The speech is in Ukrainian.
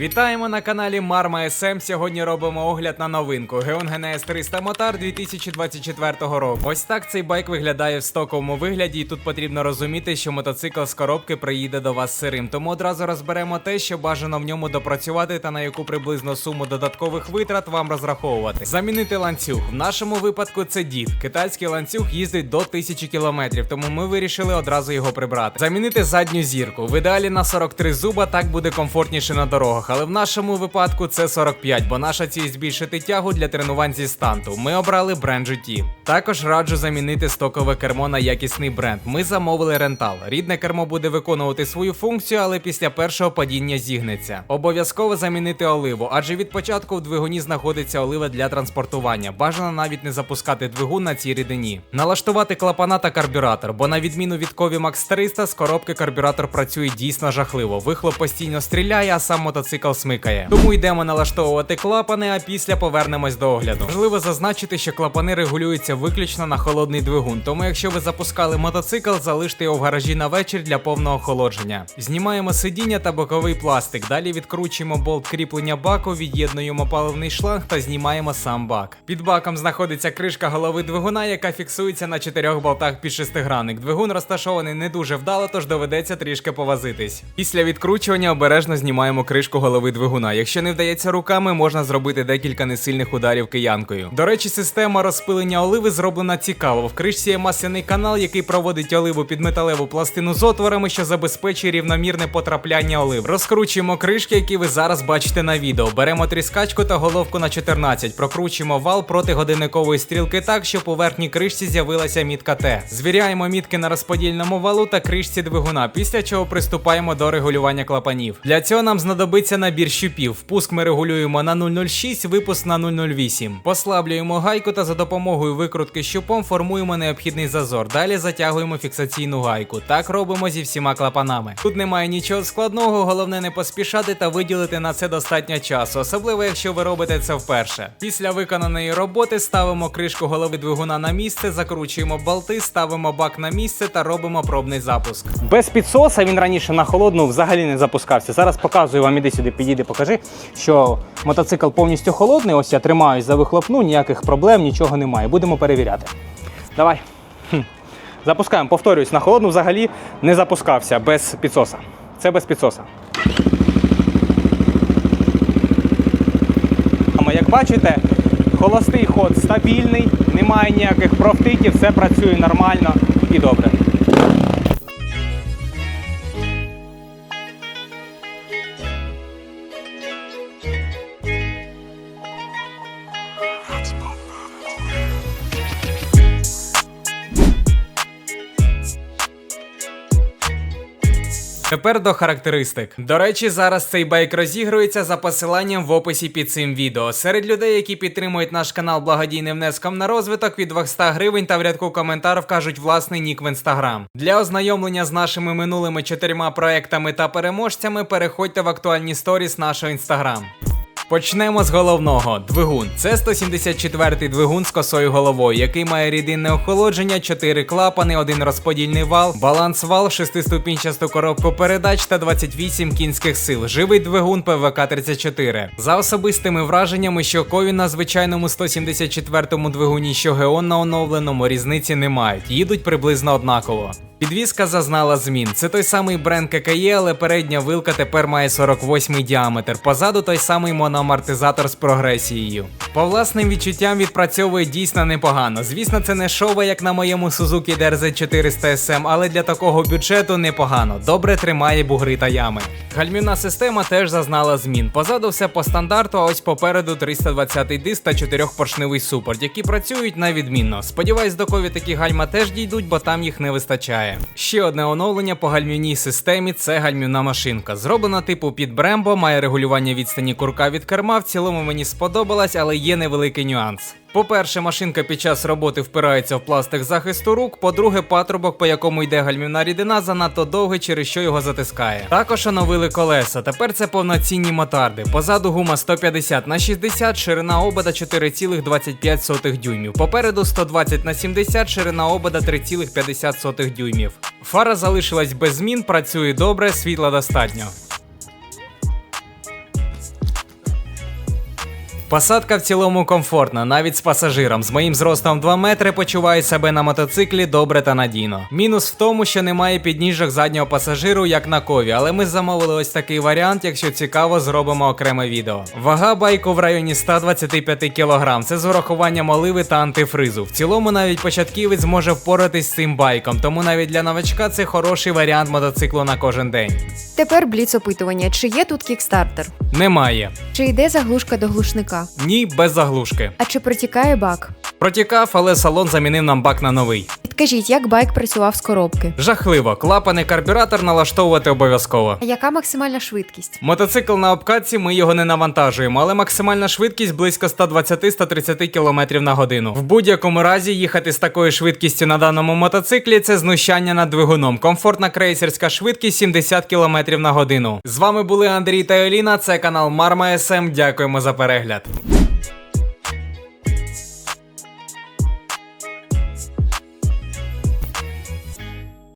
Вітаємо на каналі Marma SM. Сьогодні робимо огляд на новинку Geon GNS 300 Motar 2024 року. Ось так цей байк виглядає в стоковому вигляді, і тут потрібно розуміти, що мотоцикл з коробки приїде до вас сирим. Тому одразу розберемо те, що бажано в ньому допрацювати та на яку приблизно суму додаткових витрат вам розраховувати. Замінити ланцюг. В нашому випадку це дід. Китайський ланцюг їздить до 1000 км, тому ми вирішили одразу його прибрати. Замінити задню зірку. В ідеалі на 43 зуба так буде комфортніше на дорогах, але в нашому випадку це 45, бо наша ціль збільшити тягу для тренувань зі станту. Ми обрали бренд GT. Також раджу замінити стокове кермо на якісний бренд. Ми замовили рентал. Рідне кермо буде виконувати свою функцію, але після першого падіння зігнеться. Обов'язково замінити оливу, адже від початку в двигуні знаходиться олива для транспортування. Бажано навіть не запускати двигун на цій рідині. Налаштувати клапана та карбюратор, бо на відміну від Кові Max 300, з коробки карбюратор працює дійсно жахливо. Вихлоп постійно стріляє, а сам мотоцикл смикає. Тому йдемо налаштовувати клапани, а після повернемось до огляду. Важливо зазначити, що клапани регулюються виключно на холодний двигун. Тому, якщо ви запускали мотоцикл, залиште його в гаражі на вечір для повного охолодження. Знімаємо сидіння та боковий пластик. Далі відкручуємо болт кріплення баку, від'єднуємо паливний шланг та знімаємо сам бак. Під баком знаходиться кришка голови двигуна, яка фіксується на чотирьох болтах під шестигранник. Двигун розташований не дуже вдало, тож доведеться трішки повозитись. Після відкручування обережно знімаємо кришку голови двигуна. Якщо не вдається руками, можна зробити декілька несильних ударів киянкою. До речі, система розпилення оливи зроблена цікаво. В кришці є масляний канал, який проводить оливу під металеву пластину з отворами, що забезпечує рівномірне потрапляння олив. Розкручуємо кришки, які ви зараз бачите на відео. Беремо тріскачку та головку на 14, прокручуємо вал проти годинникової стрілки так, щоб у кришці з'явилася мітка Т. Звіряємо мітки на розподільному валу та кришці двигуна, після чого приступаємо до регулювання клапанів. Для цього нам знадобиться набір щупів. Впуск ми регулюємо на 006, випуск на 008. Послаблюємо гайку та за допомогою викрутки щупом формуємо необхідний зазор. Далі затягуємо фіксаційну гайку. Так робимо зі всіма клапанами. Тут немає нічого складного, головне не поспішати та виділити на це достатньо часу, особливо якщо ви робите це вперше. Після виконаної роботи ставимо кришку голови двигуна на місце, закручуємо болти, ставимо бак на місце та робимо пробний запуск. Без підсоса він раніше на холодну взагалі не запускався. Зараз показую вам, іди сюди, підійди, покажи, що мотоцикл повністю холодний. Ось я тримаюсь за вихлопну, ніяких проблем, нічого немає. Будемо перевіряти. Давай. Запускаємо, повторюсь, на холодну взагалі не запускався без підсоса. Це без підсоса. Як бачите, холостий ход стабільний, немає ніяких профтиків, все працює нормально і добре. Тепер до характеристик. До речі, зараз цей байк розігрується за посиланням в описі під цим відео. Серед людей, які підтримують наш канал благодійним внеском на розвиток від 200 гривень та в рядку коментар вкажуть власний нік в інстаграм. Для ознайомлення з нашими минулими чотирма проектами та переможцями переходьте в актуальні сторіс нашого інстаграм. Почнемо з головного двигун. Це 174-й двигун з косою головою, який має рідинне охолодження, 4 клапани, один розподільний вал, баланс вал, шестиступінчасту коробку передач та 28 кінських сил. Живий двигун ПВК 34. За особистими враженнями, що кові на звичайному 174-му двигуні, що Геон на оновленому різниці не мають. Їдуть приблизно однаково. Підвізка зазнала змін. Це той самий бренд ККЄ, але передня вилка тепер має 48 діаметр. Позаду той самий моноамортизатор з прогресією. По власним відчуттям відпрацьовує дійсно непогано. Звісно, це не шова, як на моєму Suzuki DRZ 400 SM, але для такого бюджету непогано. Добре тримає бугри та ями. Гальмівна система теж зазнала змін. Позаду все по стандарту, а ось попереду 320-й диск та 4-поршневий супорт, які працюють на відмінно. Сподіваюсь, до кові такі гальма теж дійдуть, бо там їх не вистачає. Ще одне оновлення по гальмівній системі це гальмівна машинка. Зроблена типу під Брембо, має регулювання відстані курка від керма. В цілому мені сподобалась, але є невеликий нюанс. По-перше, машинка під час роботи впирається в пластик захисту рук. По-друге, патрубок, по якому йде гальмівна рідина, занадто довгий, через що його затискає. Також оновили колеса. Тепер це повноцінні мотарди. Позаду гума 150 на 60, ширина обода 4,25 дюймів. Попереду 120 на 70, ширина обода 3,50 дюймів. Фара залишилась без змін, працює добре, світла достатньо. Посадка в цілому комфортна, навіть з пасажиром. З моїм зростом 2 метри почуваю себе на мотоциклі добре та надійно. Мінус в тому, що немає підніжок заднього пасажиру, як на кові, але ми замовили ось такий варіант. Якщо цікаво, зробимо окреме відео. Вага байку в районі 125 кг. Це з урахуванням оливи та антифризу. В цілому навіть початківець зможе впоратись з цим байком, тому навіть для новачка це хороший варіант мотоциклу на кожен день. Тепер бліц опитування: чи є тут кікстартер? Немає. Чи йде заглушка до глушника? Ні, без заглушки. А чи протікає бак? Протікав, але салон замінив нам бак на новий. Підкажіть, як байк працював з коробки? Жахливо, клапани карбюратор налаштовувати обов'язково. А яка максимальна швидкість? Мотоцикл на обкатці ми його не навантажуємо, але максимальна швидкість близько 120-130 км на годину. В будь-якому разі їхати з такою швидкістю на даному мотоциклі це знущання над двигуном. Комфортна крейсерська швидкість 70 км на годину. З вами були Андрій та Еліна. Це канал Марма СМ. Дякуємо за перегляд.